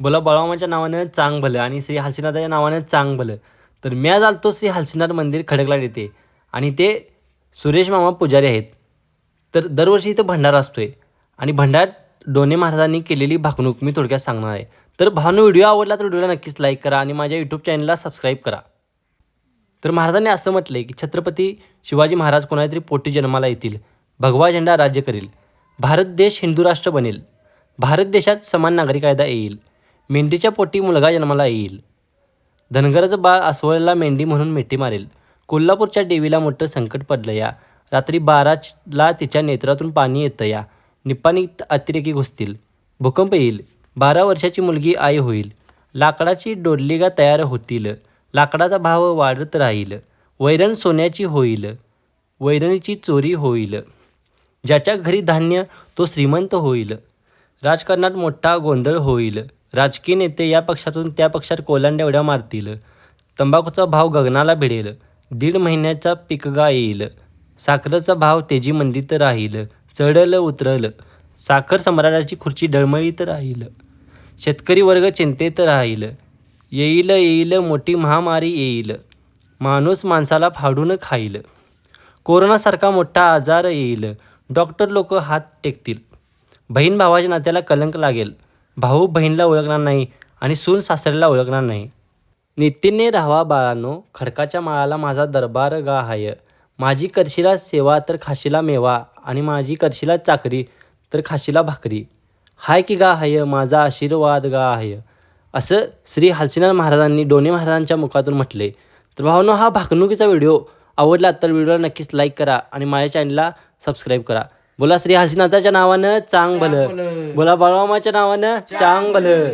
बोला बळवामाच्या नावानं चांग भलं आणि श्री हलसीनाथाच्या नावानं चांग भलं. तर मी आज आलतो श्री हलसीनाथ मंदिर खडकला येते आणि ते सुरेश मामा पुजारी आहेत. तर दरवर्षी इथं भंडारा असतोय आणि भंडार डोने महाराजांनी केलेली भाकणूक मी थोडक्यात सांगणार आहे. तर भावनो व्हिडिओ आवडला तर व्हिडिओला नक्कीच लाईक करा आणि माझ्या यूट्यूब चॅनलला सबस्क्राईब करा. तर महाराजांनी असं म्हटलंय की छत्रपती शिवाजी महाराज कोणातरी पोटी जन्माला येतील भगवा झेंडा राज्य करील भारत देश हिंदू राष्ट्र बनेल भारत देशात समान नागरी कायदा येईल मेंढीच्या पोटी मुलगा जन्माला येईल. धनगरज बाळ अस्वळला मेंढी म्हणून मिठी मारेल. कोल्हापूरच्या देवीला मोठं संकट पडलं या. रात्री बाराला तिच्या नेत्रातून पाणी येतं या. निपाणीत अतिरेकी घुसतील. भूकंप येईल. बारा वर्षाची मुलगी आई होईल. लाकडाची डोडलिगा तयार होतील. लाकडाचा भाव वाढत राहील. वैरण सोन्याची होईल. वैरणीची चोरी होईल. ज्याच्या घरी धान्य तो श्रीमंत होईल. राजकारणात मोठा गोंधळ होईल. राजकीय नेते या पक्षातून त्या पक्षात कोलांड्या उड्या मारतील. तंबाखूचा भाव गगनाला भिडेल. दीड महिन्याचा पिकगा येईल साखरेचा भाव तेजीमंदीत राहील. चढल उतरल. साखर सम्राटाची खुर्ची डळमळीत राहील. शेतकरी वर्ग चिंतेत राहील. येईल येईल मोठी महामारी येईल. माणूस माणसाला फाडून खाईल. कोरोनासारखा मोठा आजार येईल. डॉक्टर लोक हात टेकतील. बहीण भावाच्या नात्याला कलंक लागेल. भाऊ बहीणला ओळखणार नाही आणि सून सासऱ्याला ओळखणार नाही. नितीने राहावा बाळांनो खडकाच्या माळाला माझा दरबार गा हाय. माझी करशीला सेवा तर खाशीला मेवा आणि माझी करशीला चाकरी तर खाशीला भाकरी. हाय की गा हाय माझा आशीर्वाद गा हाय. असं श्री हलसिनाथ महाराजांनी दोन्ही महाराजांच्या मुखातून म्हटले. तर भावनो हा भाकणुकीचा व्हिडिओ आवडला तर व्हिडिओला नक्कीच लाईक करा आणि माझ्या चॅनलला सबस्क्राईब करा. बोला श्री हलसीनाथाच्या नावानं चांग भलं बोला बाळवामाच्या नावानं चांग भलं